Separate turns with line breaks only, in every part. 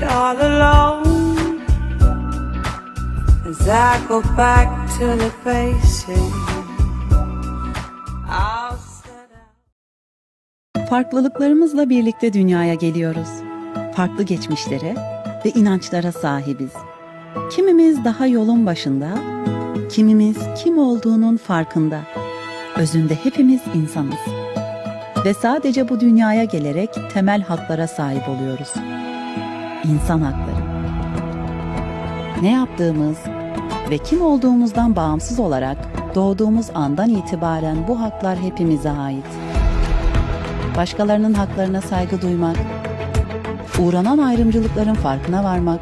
İt all alone as I go back to the basics.
Farklılıklarımızla birlikte dünyaya geliyoruz. Farklı geçmişlere ve inançlara sahibiz. Kimimiz daha yolun başında, kimimiz kim olduğunun farkında. Özünde hepimiz insanız. Ve sadece bu dünyaya gelerek temel haklara sahip oluyoruz. İnsan hakları. Ne yaptığımız ve kim olduğumuzdan bağımsız olarak doğduğumuz andan itibaren bu haklar hepimize ait başkalarının haklarına saygı duymak, uğranan ayrımcılıkların farkına varmak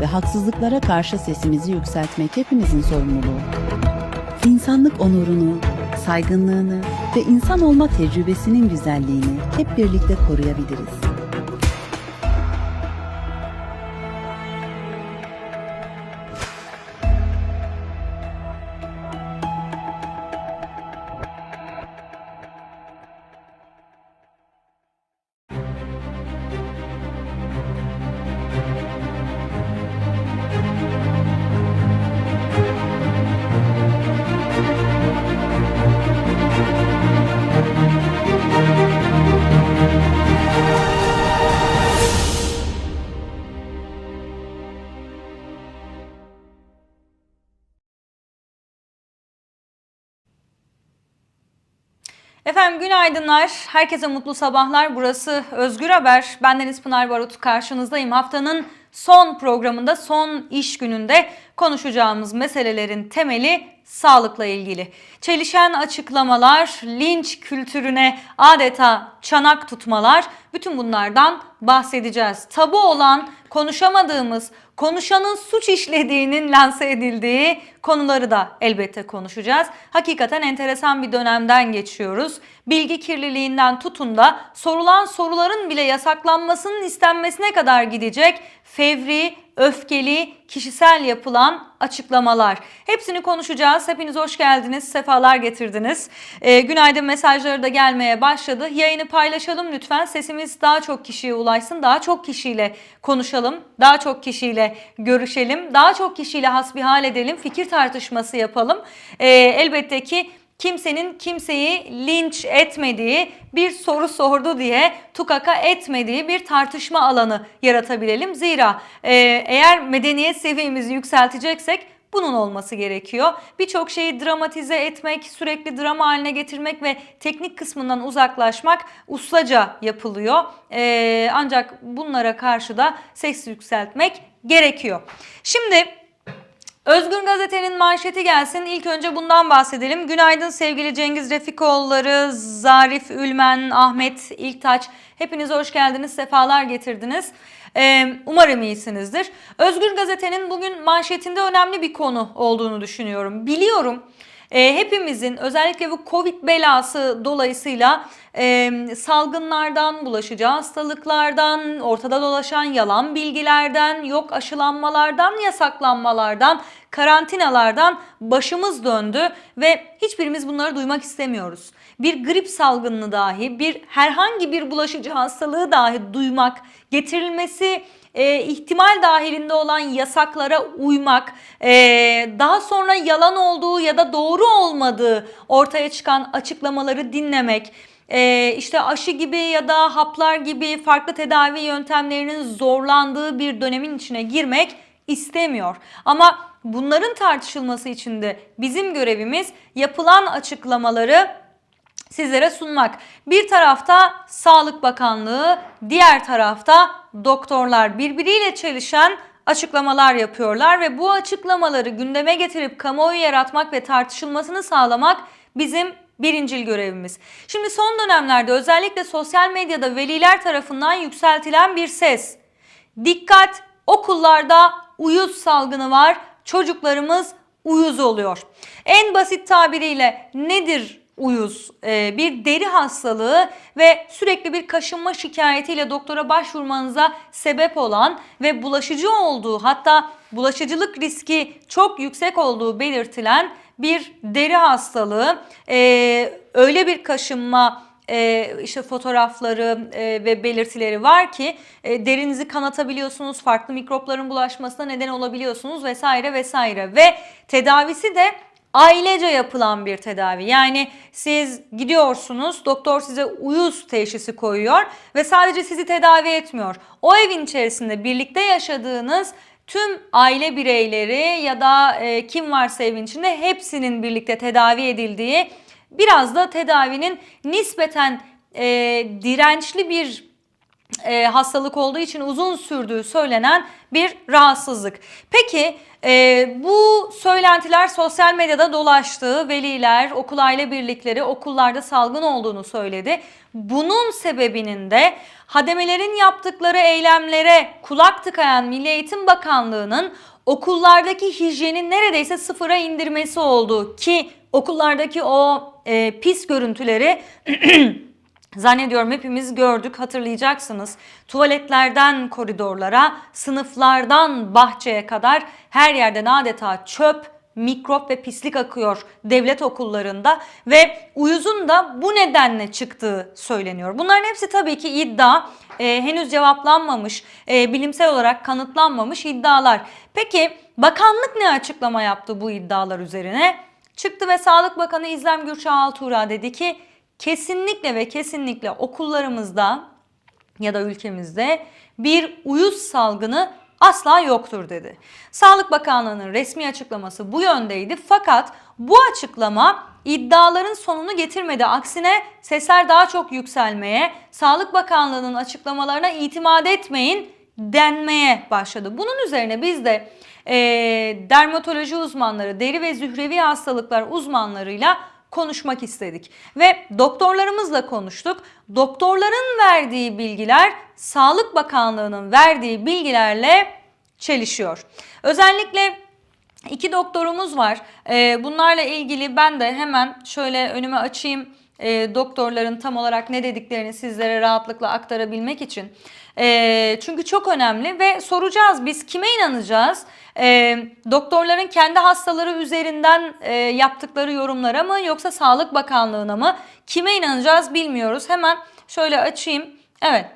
ve haksızlıklara karşı sesimizi yükseltmek hepimizin sorumluluğu. İnsanlık onurunu, saygınlığını ve insan olma tecrübesinin güzelliğini hep birlikte koruyabiliriz.
Efendim günaydınlar. Herkese mutlu sabahlar. Burası Özgür Haber. Bendeniz Pınar Barut karşınızdayım. Haftanın son programında, son iş gününde konuşacağımız meselelerin temeli sağlıkla ilgili. Çelişen açıklamalar, linç kültürüne adeta çanak tutmalar, bütün bunlardan bahsedeceğiz. Tabu olan, konuşamadığımız, konuşanın suç işlediğinin lanse edildiği konuları da elbette konuşacağız. Hakikaten enteresan bir dönemden geçiyoruz. Bilgi kirliliğinden tutun da sorulan soruların bile yasaklanmasının istenmesine kadar gidecek fevri, öfkeli, kişisel yapılan açıklamalar. Hepsini konuşacağız. Hepiniz hoş geldiniz, sefalar getirdiniz. Ee, günaydın mesajları da gelmeye başladı. Yayını paylaşalım lütfen. Sesimiz daha çok kişiye ulaşsın. Daha çok kişiyle konuşalım. Daha çok kişiyle görüşelim. Daha çok kişiyle hasbihal edelim. Fikir tartışması yapalım. Ee, elbette ki kimsenin kimseyi linç etmediği, bir soru sordu diye tukaka etmediği bir tartışma alanı yaratabilelim. Zira e, eğer medeniyet seviyemizi yükselteceksek bunun olması gerekiyor. Birçok şeyi dramatize etmek, sürekli drama haline getirmek ve teknik kısmından uzaklaşmak ustaca yapılıyor. E, ancak bunlara karşı da ses yükseltmek gerekiyor. Şimdi Özgür Gazete'nin manşeti gelsin. İlk önce bundan bahsedelim. Günaydın sevgili Cengiz Refikoğulları, Zarif Ülmen, Ahmet İlktaç. Hepiniz hoş geldiniz, sefalar getirdiniz. Ee, umarım iyisinizdir. Özgür Gazete'nin bugün manşetinde önemli bir konu olduğunu düşünüyorum. Biliyorum e, hepimizin özellikle bu Covid belası dolayısıyla e, salgınlardan, bulaşıcı hastalıklardan, ortada dolaşan yalan bilgilerden, yok aşılanmalardan, yasaklanmalardan, karantinalardan başımız döndü ve hiçbirimiz bunları duymak istemiyoruz. Bir grip salgınını dahi, bir herhangi bir bulaşıcı hastalığı dahi duymak, getirilmesi e, ihtimal dahilinde olan yasaklara uymak, e, daha sonra yalan olduğu ya da doğru olmadığı ortaya çıkan açıklamaları dinlemek, e, işte aşı gibi ya da haplar gibi farklı tedavi yöntemlerinin zorlandığı bir dönemin içine girmek istemiyor. Ama bunların tartışılması için de bizim görevimiz yapılan açıklamaları sizlere sunmak. Bir tarafta Sağlık Bakanlığı, diğer tarafta doktorlar birbiriyle çelişen açıklamalar yapıyorlar ve bu açıklamaları gündeme getirip kamuoyu yaratmak ve tartışılmasını sağlamak bizim birincil görevimiz. Şimdi son dönemlerde özellikle sosyal medyada veliler tarafından yükseltilen bir ses. Dikkat okullarda uyuz salgını var. Çocuklarımız uyuz oluyor. En basit tabiriyle nedir uyuz, e, bir deri hastalığı ve sürekli bir kaşınma şikayetiyle doktora başvurmanıza sebep olan ve bulaşıcı olduğu hatta bulaşıcılık riski çok yüksek olduğu belirtilen bir deri hastalığı. E, öyle bir kaşınma e, işte fotoğrafları e, ve belirtileri var ki e, derinizi kanatabiliyorsunuz, farklı mikropların bulaşmasına neden olabiliyorsunuz vesaire vesaire ve tedavisi de ailece yapılan bir tedavi. Yani siz gidiyorsunuz, doktor size uyuz teşhisi koyuyor ve sadece sizi tedavi etmiyor. O evin içerisinde birlikte yaşadığınız tüm aile bireyleri ya da e, kim varsa evin içinde hepsinin birlikte tedavi edildiği biraz da tedavinin nispeten e, dirençli bir e, hastalık olduğu için uzun sürdüğü söylenen bir rahatsızlık. Peki e, bu söylentiler sosyal medyada dolaştı. Veliler, okul aile birlikleri okullarda salgın olduğunu söyledi. Bunun sebebinin de hademelerin yaptıkları eylemlere kulak tıkayan Milli Eğitim Bakanlığı'nın okullardaki hijyenin neredeyse sıfıra indirmesi oldu ki okullardaki o e, pis görüntüleri Zannediyorum hepimiz gördük hatırlayacaksınız. Tuvaletlerden koridorlara, sınıflardan bahçeye kadar her yerden adeta çöp, mikrop ve pislik akıyor devlet okullarında ve uyuzun da bu nedenle çıktığı söyleniyor. Bunların hepsi tabii ki iddia, e, henüz cevaplanmamış, e, bilimsel olarak kanıtlanmamış iddialar. Peki bakanlık ne açıklama yaptı bu iddialar üzerine? Çıktı ve Sağlık Bakanı İzlem Gürçağ Altuğra dedi ki kesinlikle ve kesinlikle okullarımızda ya da ülkemizde bir uyuz salgını asla yoktur dedi. Sağlık Bakanlığı'nın resmi açıklaması bu yöndeydi fakat bu açıklama iddiaların sonunu getirmedi. Aksine sesler daha çok yükselmeye, Sağlık Bakanlığı'nın açıklamalarına itimat etmeyin denmeye başladı. Bunun üzerine biz de e, dermatoloji uzmanları, deri ve zührevi hastalıklar uzmanlarıyla konuşmak istedik. Ve doktorlarımızla konuştuk. Doktorların verdiği bilgiler Sağlık Bakanlığı'nın verdiği bilgilerle çelişiyor. Özellikle iki doktorumuz var. Ee, bunlarla ilgili ben de hemen şöyle önüme açayım e, doktorların tam olarak ne dediklerini sizlere rahatlıkla aktarabilmek için. E, çünkü çok önemli ve soracağız biz kime inanacağız? E, doktorların kendi hastaları üzerinden e, yaptıkları yorumlara mı yoksa Sağlık Bakanlığı'na mı? Kime inanacağız bilmiyoruz. Hemen şöyle açayım. Evet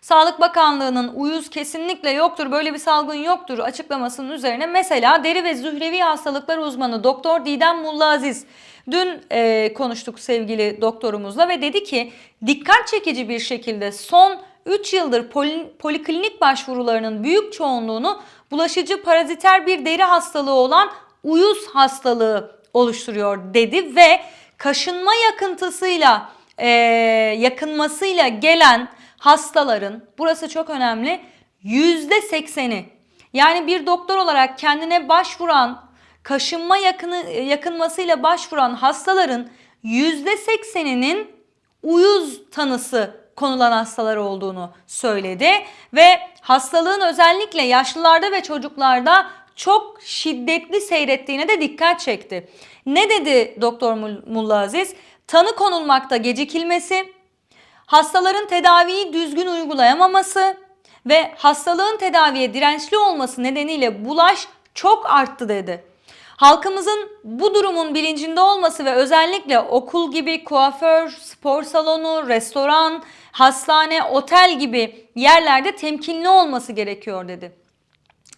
Sağlık Bakanlığı'nın uyuz kesinlikle yoktur, böyle bir salgın yoktur açıklamasının üzerine mesela deri ve zührevi hastalıklar uzmanı Doktor Didem Mullaziz dün e, konuştuk sevgili doktorumuzla ve dedi ki dikkat çekici bir şekilde son 3 yıldır poli, poliklinik başvurularının büyük çoğunluğunu bulaşıcı paraziter bir deri hastalığı olan uyuz hastalığı oluşturuyor dedi ve kaşınma yakıntısıyla e, yakınmasıyla gelen hastaların burası çok önemli yüzde sekseni yani bir doktor olarak kendine başvuran kaşınma yakını, yakınmasıyla başvuran hastaların yüzde sekseninin uyuz tanısı konulan hastalar olduğunu söyledi ve hastalığın özellikle yaşlılarda ve çocuklarda çok şiddetli seyrettiğine de dikkat çekti. Ne dedi Doktor Mulla Aziz? Tanı konulmakta gecikilmesi, hastaların tedaviyi düzgün uygulayamaması ve hastalığın tedaviye dirençli olması nedeniyle bulaş çok arttı dedi. Halkımızın bu durumun bilincinde olması ve özellikle okul gibi kuaför, spor salonu, restoran, hastane, otel gibi yerlerde temkinli olması gerekiyor dedi.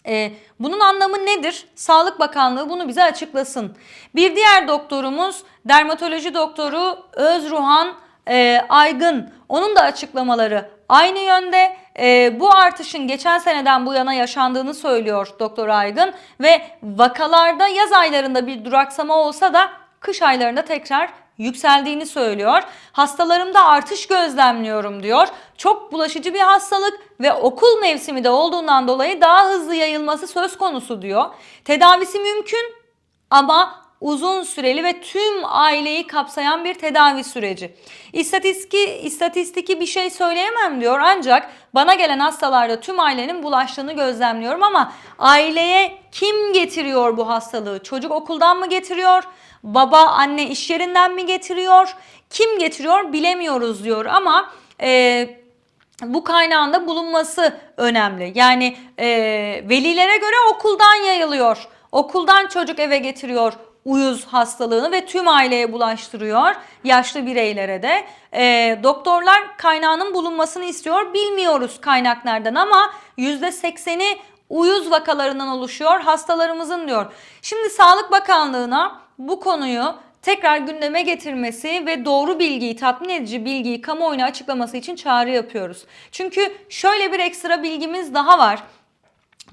Ee, bunun anlamı nedir? Sağlık Bakanlığı bunu bize açıklasın. Bir diğer doktorumuz dermatoloji doktoru Özruhan e, Aygın. Onun da açıklamaları aynı yönde. E, bu artışın geçen seneden bu yana yaşandığını söylüyor Doktor Aygın ve vakalarda yaz aylarında bir duraksama olsa da kış aylarında tekrar yükseldiğini söylüyor. Hastalarımda artış gözlemliyorum diyor. Çok bulaşıcı bir hastalık ve okul mevsimi de olduğundan dolayı daha hızlı yayılması söz konusu diyor. Tedavisi mümkün ama uzun süreli ve tüm aileyi kapsayan bir tedavi süreci. İstatistiki, istatistiki bir şey söyleyemem diyor ancak bana gelen hastalarda tüm ailenin bulaştığını gözlemliyorum ama aileye kim getiriyor bu hastalığı? Çocuk okuldan mı getiriyor? Baba, anne iş yerinden mi getiriyor? Kim getiriyor bilemiyoruz diyor ama... E, bu kaynağında bulunması önemli. Yani e, velilere göre okuldan yayılıyor. Okuldan çocuk eve getiriyor uyuz hastalığını ve tüm aileye bulaştırıyor. Yaşlı bireylere de. E, doktorlar kaynağının bulunmasını istiyor. Bilmiyoruz kaynak nereden ama %80'i uyuz vakalarından oluşuyor hastalarımızın diyor. Şimdi Sağlık Bakanlığı'na bu konuyu tekrar gündeme getirmesi ve doğru bilgiyi, tatmin edici bilgiyi kamuoyuna açıklaması için çağrı yapıyoruz. Çünkü şöyle bir ekstra bilgimiz daha var.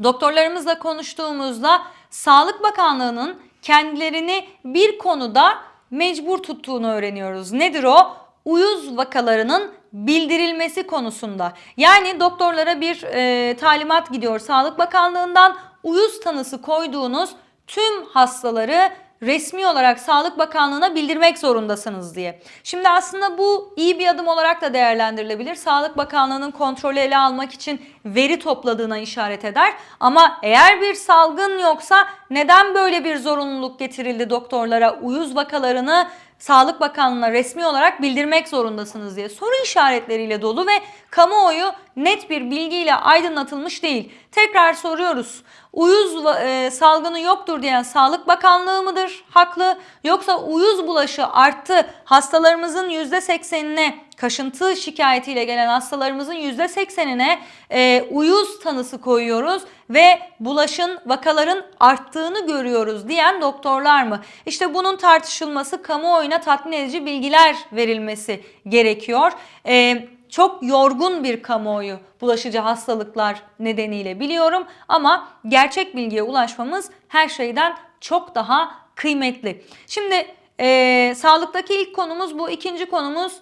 Doktorlarımızla konuştuğumuzda Sağlık Bakanlığı'nın kendilerini bir konuda mecbur tuttuğunu öğreniyoruz. Nedir o? Uyuz vakalarının bildirilmesi konusunda. Yani doktorlara bir e, talimat gidiyor Sağlık Bakanlığı'ndan uyuz tanısı koyduğunuz tüm hastaları resmi olarak Sağlık Bakanlığı'na bildirmek zorundasınız diye. Şimdi aslında bu iyi bir adım olarak da değerlendirilebilir. Sağlık Bakanlığı'nın kontrolü ele almak için veri topladığına işaret eder. Ama eğer bir salgın yoksa neden böyle bir zorunluluk getirildi doktorlara uyuz vakalarını Sağlık Bakanlığı'na resmi olarak bildirmek zorundasınız diye soru işaretleriyle dolu ve kamuoyu net bir bilgiyle aydınlatılmış değil. Tekrar soruyoruz. Uyuz e, salgını yoktur diyen Sağlık Bakanlığı mıdır haklı yoksa uyuz bulaşı arttı hastalarımızın %80'ine kaşıntı şikayetiyle gelen hastalarımızın %80'ine e, uyuz tanısı koyuyoruz ve bulaşın vakaların arttığını görüyoruz diyen doktorlar mı? İşte bunun tartışılması kamuoyuna tatmin edici bilgiler verilmesi gerekiyor. E, çok yorgun bir kamuoyu bulaşıcı hastalıklar nedeniyle biliyorum ama gerçek bilgiye ulaşmamız her şeyden çok daha kıymetli. Şimdi e, sağlıktaki ilk konumuz bu. ikinci konumuz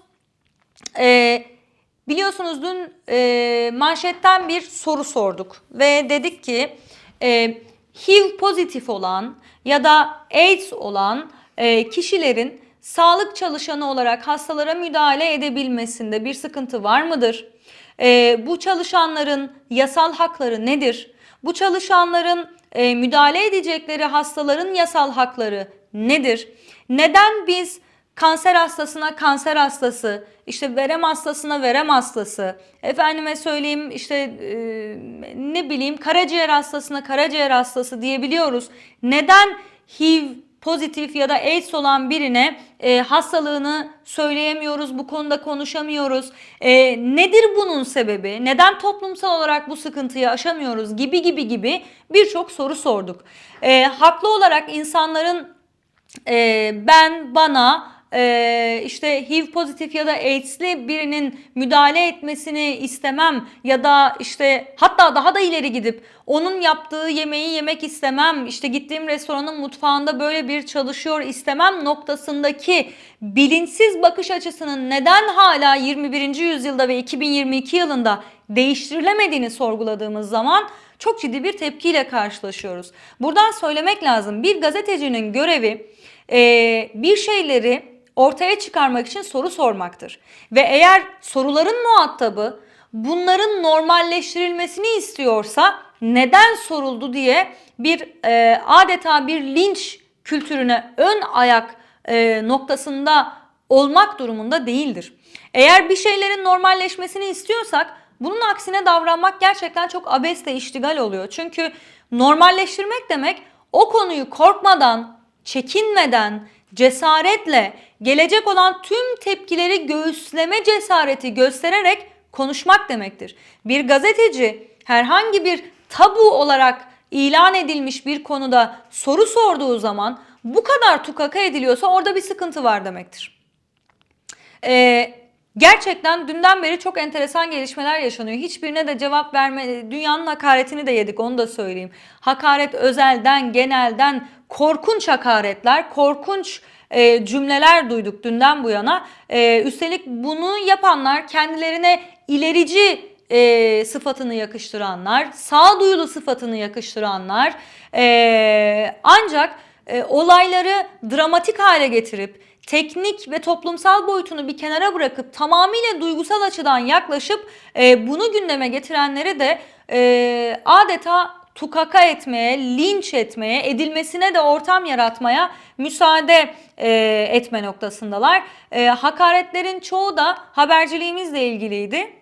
e, biliyorsunuz dün e, manşetten bir soru sorduk ve dedik ki e, HIV pozitif olan ya da AIDS olan e, kişilerin sağlık çalışanı olarak hastalara müdahale edebilmesinde bir sıkıntı var mıdır? E, bu çalışanların yasal hakları nedir? Bu çalışanların e, müdahale edecekleri hastaların yasal hakları nedir? Neden biz kanser hastasına kanser hastası, işte verem hastasına verem hastası, efendime söyleyeyim işte e, ne bileyim karaciğer hastasına karaciğer hastası diyebiliyoruz. Neden HIV pozitif ya da AIDS olan birine e, hastalığını söyleyemiyoruz, bu konuda konuşamıyoruz. E, nedir bunun sebebi? Neden toplumsal olarak bu sıkıntıyı aşamıyoruz gibi gibi gibi birçok soru sorduk. E, haklı olarak insanların e, ben, bana, e, işte HIV pozitif ya da AIDS'li birinin müdahale etmesini istemem ya da işte hatta daha da ileri gidip onun yaptığı yemeği yemek istemem işte gittiğim restoranın mutfağında böyle bir çalışıyor istemem noktasındaki bilinçsiz bakış açısının neden hala 21. yüzyılda ve 2022 yılında değiştirilemediğini sorguladığımız zaman çok ciddi bir tepkiyle karşılaşıyoruz. Buradan söylemek lazım bir gazetecinin görevi e, bir şeyleri ortaya çıkarmak için soru sormaktır. Ve eğer soruların muhatabı bunların normalleştirilmesini istiyorsa neden soruldu diye bir e, adeta bir linç kültürüne ön ayak e, noktasında olmak durumunda değildir. Eğer bir şeylerin normalleşmesini istiyorsak bunun aksine davranmak gerçekten çok abesle iştigal oluyor. Çünkü normalleştirmek demek o konuyu korkmadan, çekinmeden, cesaretle gelecek olan tüm tepkileri göğüsleme cesareti göstererek konuşmak demektir. Bir gazeteci herhangi bir tabu olarak ilan edilmiş bir konuda soru sorduğu zaman bu kadar tukaka ediliyorsa orada bir sıkıntı var demektir. Ee, gerçekten dünden beri çok enteresan gelişmeler yaşanıyor. Hiçbirine de cevap verme, dünyanın hakaretini de yedik onu da söyleyeyim. Hakaret özelden, genelden, korkunç hakaretler, korkunç e, cümleler duyduk dünden bu yana. E, üstelik bunu yapanlar kendilerine ilerici e, sıfatını yakıştıranlar, sağduyulu sıfatını yakıştıranlar e, ancak e, olayları dramatik hale getirip teknik ve toplumsal boyutunu bir kenara bırakıp tamamıyla duygusal açıdan yaklaşıp e, bunu gündeme getirenleri de e, adeta tukaka etmeye, linç etmeye, edilmesine de ortam yaratmaya müsaade e, etme noktasındalar. E, hakaretlerin çoğu da haberciliğimizle ilgiliydi.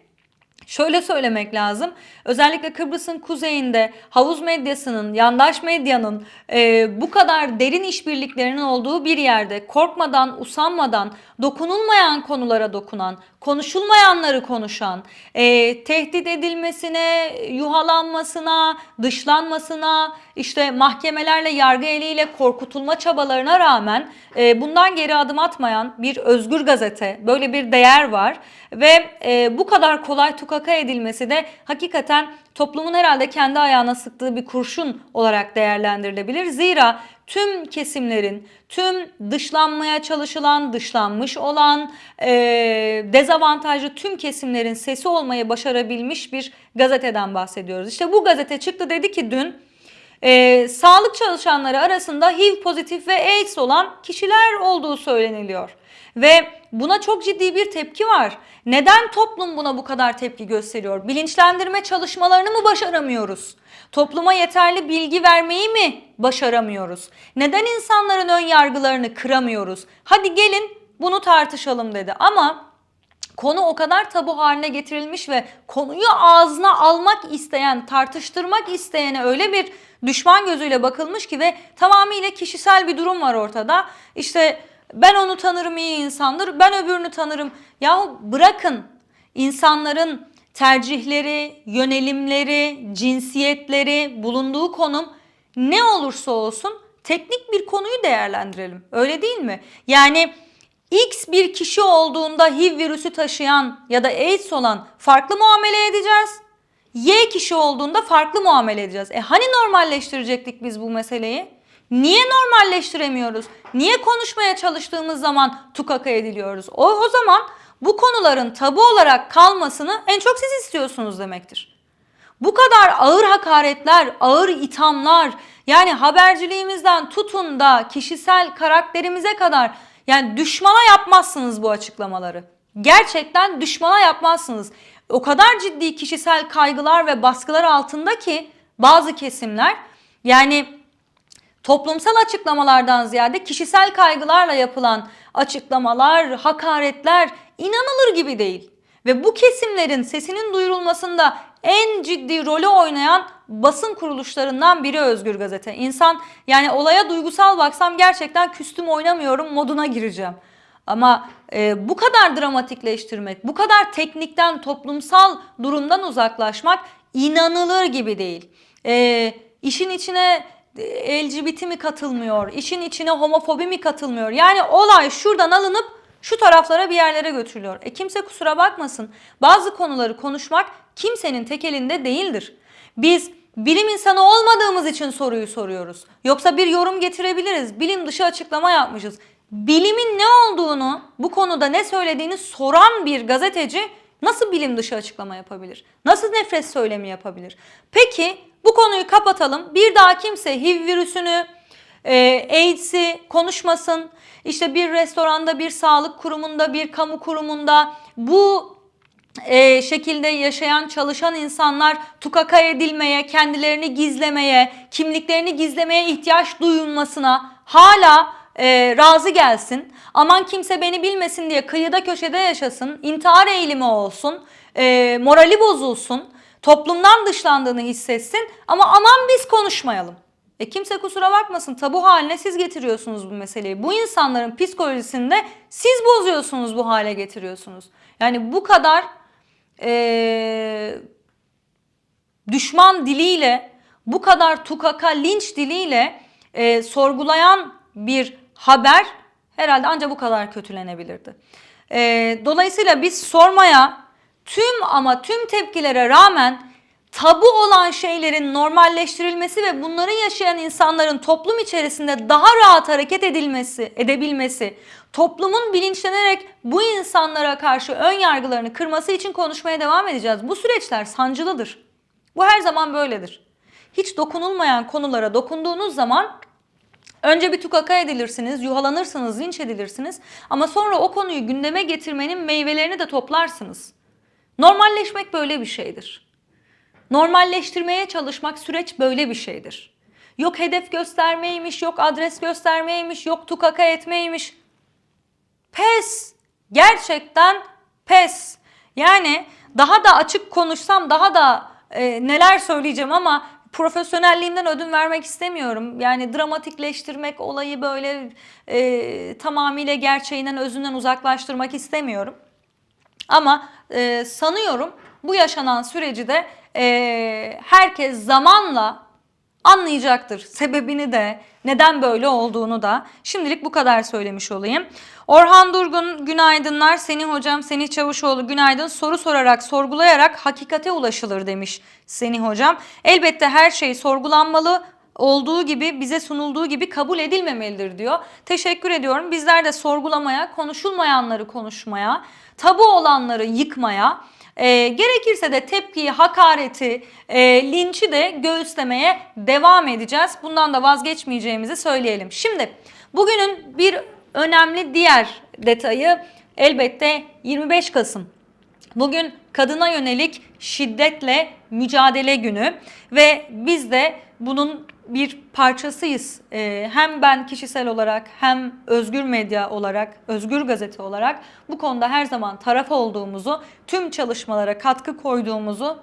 Şöyle söylemek lazım. Özellikle Kıbrıs'ın kuzeyinde havuz medyasının, yandaş medyanın e, bu kadar derin işbirliklerinin olduğu bir yerde korkmadan, usanmadan, dokunulmayan konulara dokunan, konuşulmayanları konuşan, e, tehdit edilmesine, yuhalanmasına, dışlanmasına, işte mahkemelerle, yargı eliyle korkutulma çabalarına rağmen e, bundan geri adım atmayan bir özgür gazete, böyle bir değer var ve e, bu kadar kolay tukaka edilmesi de hakikaten toplumun herhalde kendi ayağına sıktığı bir kurşun olarak değerlendirilebilir. Zira tüm kesimlerin, tüm dışlanmaya çalışılan, dışlanmış olan, e, dezavantajlı tüm kesimlerin sesi olmayı başarabilmiş bir gazeteden bahsediyoruz. İşte bu gazete çıktı dedi ki dün e, sağlık çalışanları arasında HIV pozitif ve AIDS olan kişiler olduğu söyleniliyor. Ve buna çok ciddi bir tepki var. Neden toplum buna bu kadar tepki gösteriyor? Bilinçlendirme çalışmalarını mı başaramıyoruz? Topluma yeterli bilgi vermeyi mi başaramıyoruz? Neden insanların ön yargılarını kıramıyoruz? Hadi gelin bunu tartışalım dedi. Ama konu o kadar tabu haline getirilmiş ve konuyu ağzına almak isteyen, tartıştırmak isteyene öyle bir düşman gözüyle bakılmış ki ve tamamıyla kişisel bir durum var ortada. İşte ben onu tanırım iyi insandır, ben öbürünü tanırım. Yahu bırakın insanların tercihleri, yönelimleri, cinsiyetleri, bulunduğu konum ne olursa olsun teknik bir konuyu değerlendirelim. Öyle değil mi? Yani X bir kişi olduğunda HIV virüsü taşıyan ya da AIDS olan farklı muamele edeceğiz. Y kişi olduğunda farklı muamele edeceğiz. E hani normalleştirecektik biz bu meseleyi? Niye normalleştiremiyoruz? Niye konuşmaya çalıştığımız zaman tukaka ediliyoruz? O, o zaman bu konuların tabu olarak kalmasını en çok siz istiyorsunuz demektir. Bu kadar ağır hakaretler, ağır ithamlar yani haberciliğimizden tutun da kişisel karakterimize kadar yani düşmana yapmazsınız bu açıklamaları. Gerçekten düşmana yapmazsınız. O kadar ciddi kişisel kaygılar ve baskılar altında ki bazı kesimler yani toplumsal açıklamalardan ziyade kişisel kaygılarla yapılan açıklamalar, hakaretler inanılır gibi değil. Ve bu kesimlerin sesinin duyurulmasında en ciddi rolü oynayan basın kuruluşlarından biri Özgür Gazete. İnsan yani olaya duygusal baksam gerçekten küstüm oynamıyorum moduna gireceğim. Ama e, bu kadar dramatikleştirmek, bu kadar teknikten, toplumsal durumdan uzaklaşmak inanılır gibi değil. E, işin içine LGBT mi katılmıyor, işin içine homofobi mi katılmıyor? Yani olay şuradan alınıp şu taraflara bir yerlere götürülüyor. E kimse kusura bakmasın. Bazı konuları konuşmak kimsenin tek elinde değildir. Biz bilim insanı olmadığımız için soruyu soruyoruz. Yoksa bir yorum getirebiliriz. Bilim dışı açıklama yapmışız. Bilimin ne olduğunu, bu konuda ne söylediğini soran bir gazeteci nasıl bilim dışı açıklama yapabilir? Nasıl nefret söylemi yapabilir? Peki bu konuyu kapatalım. Bir daha kimse HIV virüsünü, e, AIDS'i konuşmasın. İşte bir restoranda, bir sağlık kurumunda, bir kamu kurumunda bu e, şekilde yaşayan, çalışan insanlar tukaka edilmeye, kendilerini gizlemeye, kimliklerini gizlemeye ihtiyaç duyulmasına hala e, razı gelsin. Aman kimse beni bilmesin diye kıyıda köşede yaşasın, intihar eğilimi olsun, e, morali bozulsun, toplumdan dışlandığını hissetsin ama aman biz konuşmayalım. E kimse kusura bakmasın tabu haline siz getiriyorsunuz bu meseleyi. Bu insanların psikolojisini de siz bozuyorsunuz bu hale getiriyorsunuz. Yani bu kadar e, düşman diliyle bu kadar tukaka linç diliyle e, sorgulayan bir haber herhalde ancak bu kadar kötülenebilirdi. E, dolayısıyla biz sormaya tüm ama tüm tepkilere rağmen tabu olan şeylerin normalleştirilmesi ve bunları yaşayan insanların toplum içerisinde daha rahat hareket edilmesi, edebilmesi, toplumun bilinçlenerek bu insanlara karşı ön yargılarını kırması için konuşmaya devam edeceğiz. Bu süreçler sancılıdır. Bu her zaman böyledir. Hiç dokunulmayan konulara dokunduğunuz zaman önce bir tukaka edilirsiniz, yuhalanırsınız, linç edilirsiniz ama sonra o konuyu gündeme getirmenin meyvelerini de toplarsınız. Normalleşmek böyle bir şeydir. Normalleştirmeye çalışmak süreç böyle bir şeydir. Yok hedef göstermeymiş, yok adres göstermeymiş, yok tukaka etmeymiş. Pes. Gerçekten pes. Yani daha da açık konuşsam daha da e, neler söyleyeceğim ama profesyonelliğimden ödün vermek istemiyorum. Yani dramatikleştirmek olayı böyle e, tamamıyla gerçeğinden özünden uzaklaştırmak istemiyorum. Ama e, sanıyorum bu yaşanan süreci de e, herkes zamanla anlayacaktır. Sebebini de neden böyle olduğunu da. Şimdilik bu kadar söylemiş olayım. Orhan Durgun günaydınlar. Seni hocam Seni Çavuşoğlu günaydın. Soru sorarak sorgulayarak hakikate ulaşılır demiş Seni hocam. Elbette her şey sorgulanmalı olduğu gibi bize sunulduğu gibi kabul edilmemelidir diyor. Teşekkür ediyorum. Bizler de sorgulamaya, konuşulmayanları konuşmaya, tabu olanları yıkmaya, e, gerekirse de tepkiyi, hakareti, e, linçi de göğüslemeye devam edeceğiz. Bundan da vazgeçmeyeceğimizi söyleyelim. Şimdi bugünün bir önemli diğer detayı elbette 25 Kasım. Bugün kadına yönelik şiddetle mücadele günü ve biz de bunun bir parçasıyız. Ee, hem ben kişisel olarak hem özgür medya olarak, özgür gazete olarak bu konuda her zaman taraf olduğumuzu, tüm çalışmalara katkı koyduğumuzu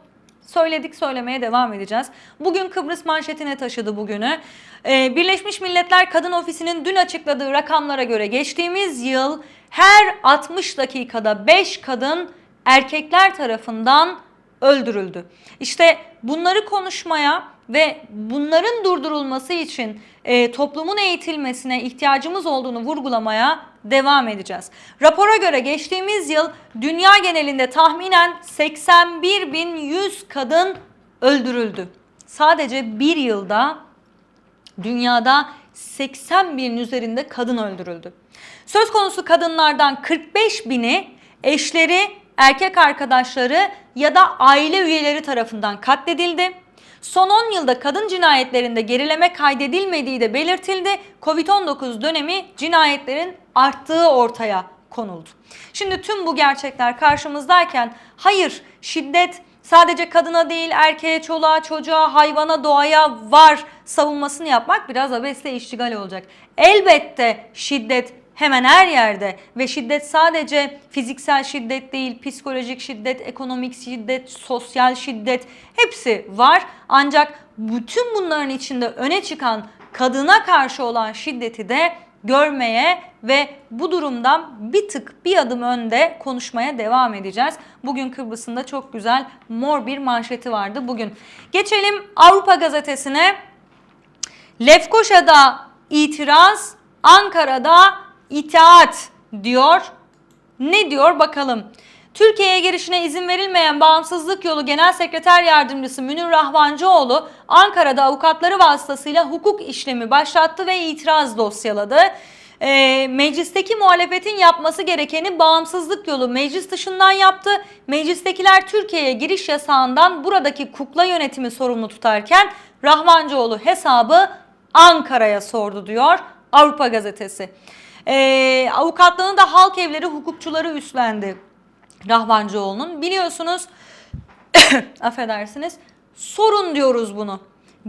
söyledik söylemeye devam edeceğiz. Bugün Kıbrıs manşetine taşıdı bugünü. Ee, Birleşmiş Milletler Kadın Ofisi'nin dün açıkladığı rakamlara göre geçtiğimiz yıl her 60 dakikada 5 kadın erkekler tarafından öldürüldü. İşte bunları konuşmaya ve bunların durdurulması için e, toplumun eğitilmesine ihtiyacımız olduğunu vurgulamaya devam edeceğiz. Rapora göre geçtiğimiz yıl dünya genelinde tahminen 81.100 kadın öldürüldü. Sadece bir yılda dünyada 80 binin üzerinde kadın öldürüldü. Söz konusu kadınlardan 45 bini eşleri, erkek arkadaşları ya da aile üyeleri tarafından katledildi. Son 10 yılda kadın cinayetlerinde gerileme kaydedilmediği de belirtildi. Covid-19 dönemi cinayetlerin arttığı ortaya konuldu. Şimdi tüm bu gerçekler karşımızdayken hayır şiddet sadece kadına değil erkeğe, çoluğa, çocuğa, hayvana, doğaya var savunmasını yapmak biraz abesle iştigal olacak. Elbette şiddet hemen her yerde ve şiddet sadece fiziksel şiddet değil, psikolojik şiddet, ekonomik şiddet, sosyal şiddet hepsi var. Ancak bütün bunların içinde öne çıkan kadına karşı olan şiddeti de görmeye ve bu durumdan bir tık bir adım önde konuşmaya devam edeceğiz. Bugün Kıbrıs'ında çok güzel mor bir manşeti vardı bugün. Geçelim Avrupa Gazetesi'ne. Lefkoşa'da itiraz, Ankara'da itaat diyor. Ne diyor bakalım. Türkiye'ye girişine izin verilmeyen Bağımsızlık Yolu Genel Sekreter Yardımcısı Münir Rahvancıoğlu Ankara'da avukatları vasıtasıyla hukuk işlemi başlattı ve itiraz dosyaladı. E, meclisteki muhalefetin yapması gerekeni bağımsızlık yolu meclis dışından yaptı. Meclistekiler Türkiye'ye giriş yasağından buradaki kukla yönetimi sorumlu tutarken Rahvancıoğlu hesabı Ankara'ya sordu diyor Avrupa Gazetesi. E, avukatlığını da halk evleri hukukçuları üstlendi Rahvancıoğlu'nun. Biliyorsunuz affedersiniz sorun diyoruz bunu.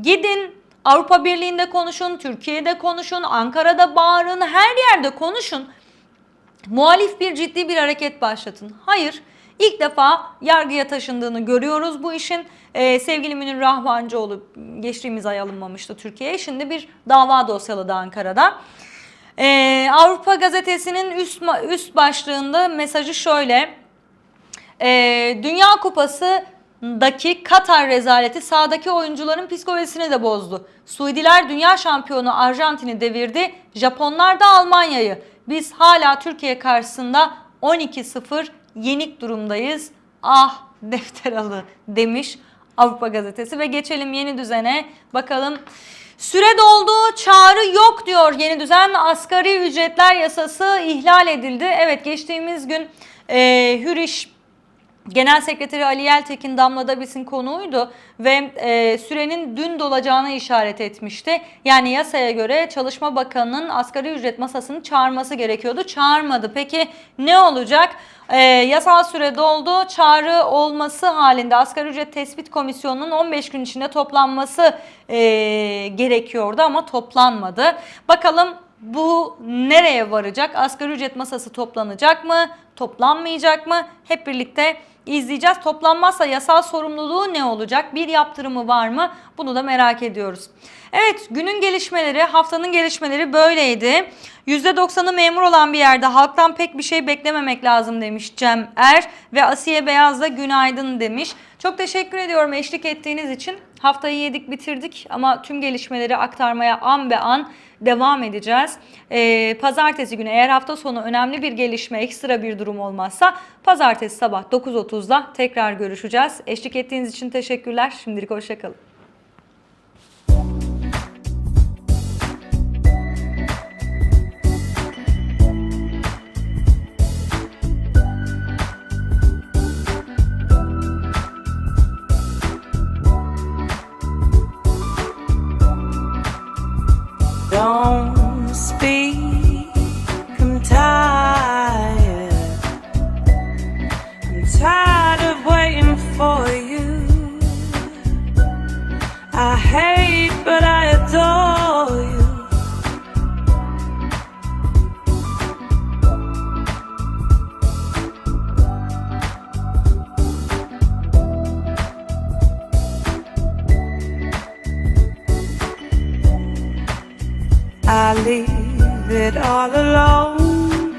Gidin Avrupa Birliği'nde konuşun, Türkiye'de konuşun, Ankara'da bağırın, her yerde konuşun. Muhalif bir ciddi bir hareket başlatın. Hayır, ilk defa yargıya taşındığını görüyoruz bu işin. Ee, sevgili Münir Rahvancıoğlu geçtiğimiz ay alınmamıştı Türkiye'ye. Şimdi bir dava dosyaladı Ankara'da. Ee, Avrupa Gazetesi'nin üst, üst başlığında mesajı şöyle. Ee, Dünya Kupası daki Katar rezaleti sahadaki oyuncuların psikolojisini de bozdu. Suudiler dünya şampiyonu Arjantin'i devirdi. Japonlar da Almanya'yı. Biz hala Türkiye karşısında 12-0 yenik durumdayız. Ah defteralı demiş Avrupa gazetesi ve geçelim yeni düzene. Bakalım Süre doldu, çağrı yok diyor yeni düzen. Asgari ücretler yasası ihlal edildi. Evet geçtiğimiz gün e, Hüriş Genel Sekreteri Ali Yeltekin Damla Dabis'in konuğuydu ve e, sürenin dün dolacağını işaret etmişti. Yani yasaya göre Çalışma Bakanı'nın asgari ücret masasını çağırması gerekiyordu. Çağırmadı. Peki ne olacak? E, yasal süre doldu. Çağrı olması halinde asgari ücret tespit komisyonunun 15 gün içinde toplanması e, gerekiyordu ama toplanmadı. Bakalım Bu nereye varacak? Asgari ücret masası toplanacak mı? Toplanmayacak mı? Hep birlikte izleyeceğiz. Toplanmazsa yasal sorumluluğu ne olacak? Bir yaptırımı var mı? Bunu da merak ediyoruz. Evet günün gelişmeleri, haftanın gelişmeleri böyleydi. %90'ı memur olan bir yerde halktan pek bir şey beklememek lazım demiş Cem Er ve Asiye Beyaz da günaydın demiş. Çok teşekkür ediyorum eşlik ettiğiniz için. Haftayı yedik bitirdik ama tüm gelişmeleri aktarmaya an be an devam edeceğiz. Ee, pazartesi günü eğer hafta sonu önemli bir gelişme, ekstra bir durum olmazsa pazartesi sabah 9.30'da tekrar görüşeceğiz. Eşlik ettiğiniz için teşekkürler. Şimdilik hoşçakalın.
İt all alone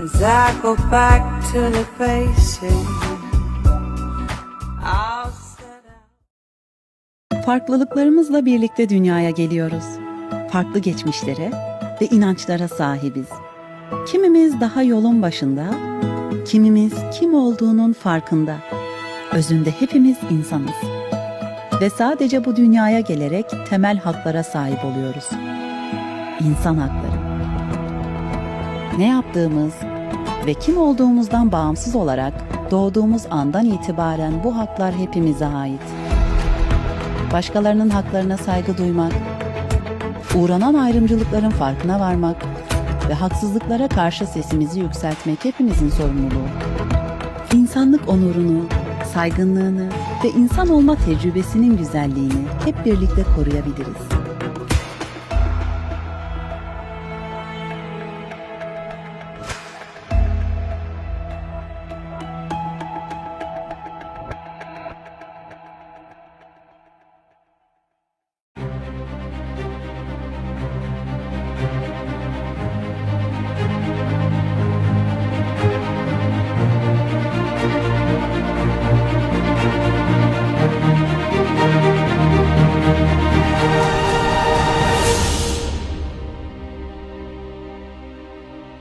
as I go back to the basics.
Farklılıklarımızla birlikte dünyaya geliyoruz. Farklı geçmişlere ve inançlara sahibiz. Kimimiz daha yolun başında, kimimiz kim olduğunun farkında. Özünde hepimiz insanız. Ve sadece bu dünyaya gelerek temel haklara sahip oluyoruz. İnsan hakları. Ne yaptığımız ve kim olduğumuzdan bağımsız olarak doğduğumuz andan itibaren bu haklar hepimize ait başkalarının haklarına saygı duymak, uğranan ayrımcılıkların farkına varmak ve haksızlıklara karşı sesimizi yükseltmek hepimizin sorumluluğu. İnsanlık onurunu, saygınlığını ve insan olma tecrübesinin güzelliğini hep birlikte koruyabiliriz.